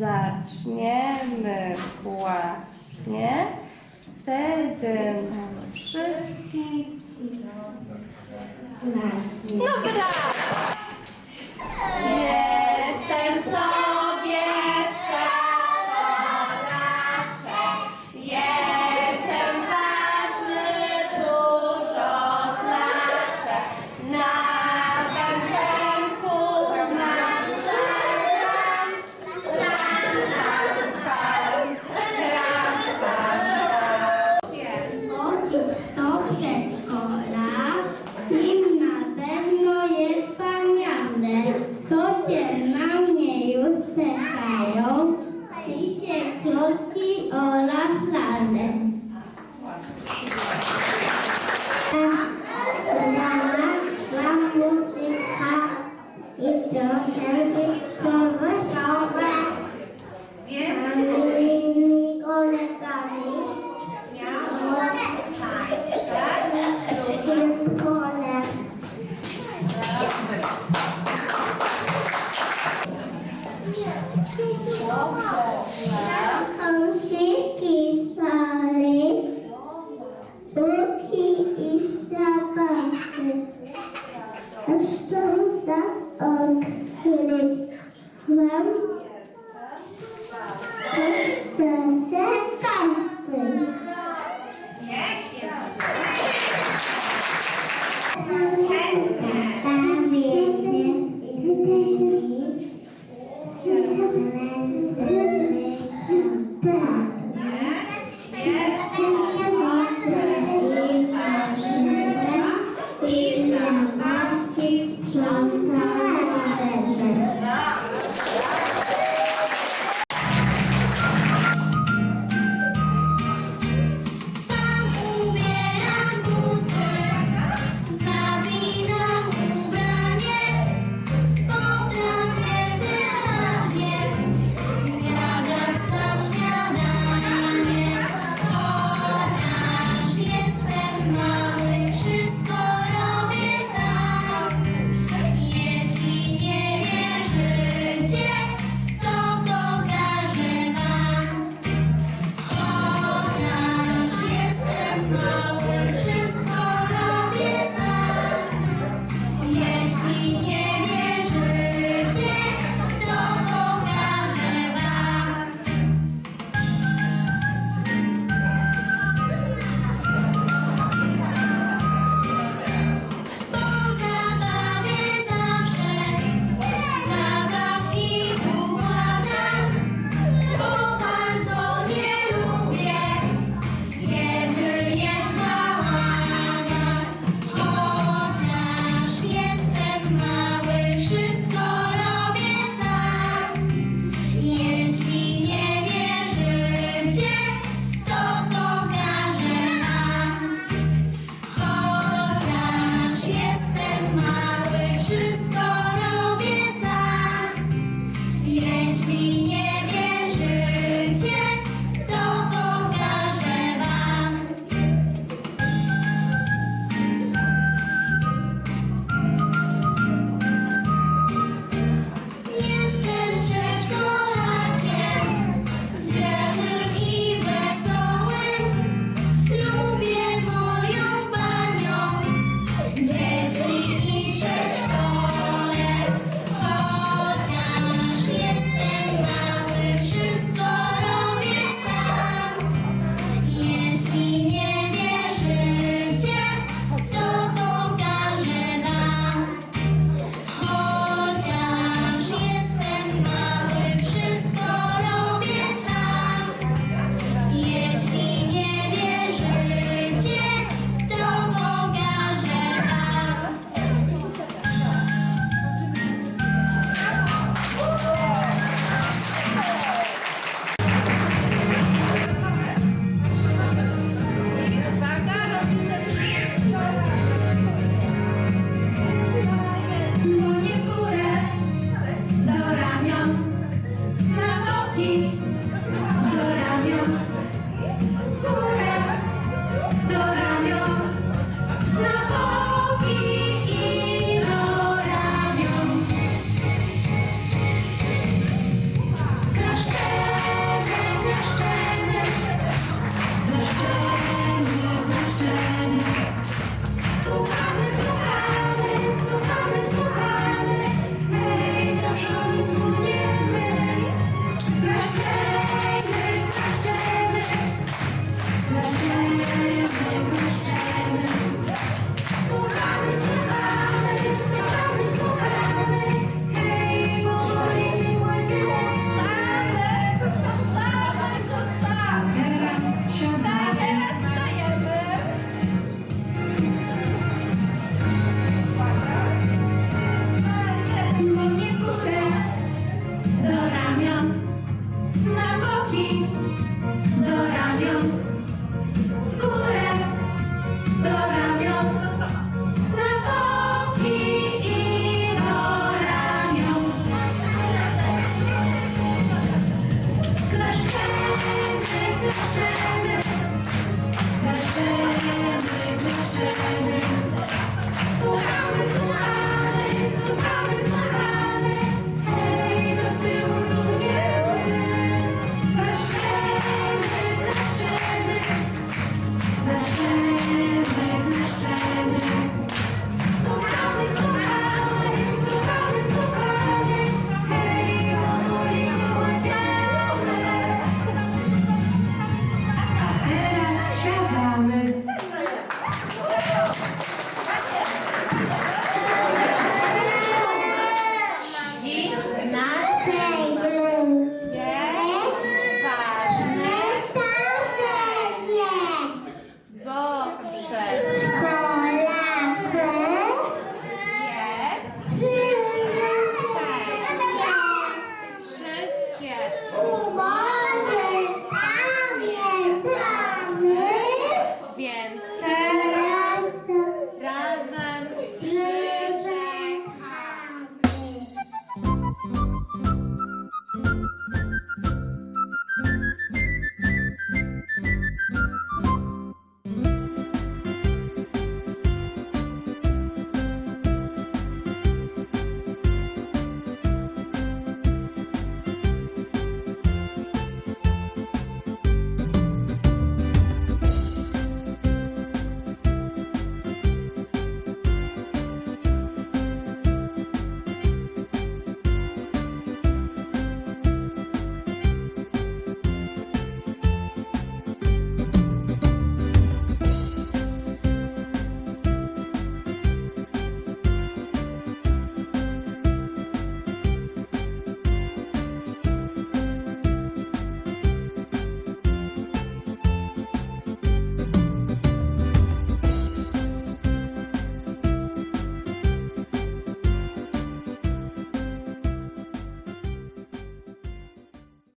zaczniemy właśnie, wtedy nas wszystkich... No brawo! Yeah. the earth filling from the second Krishna.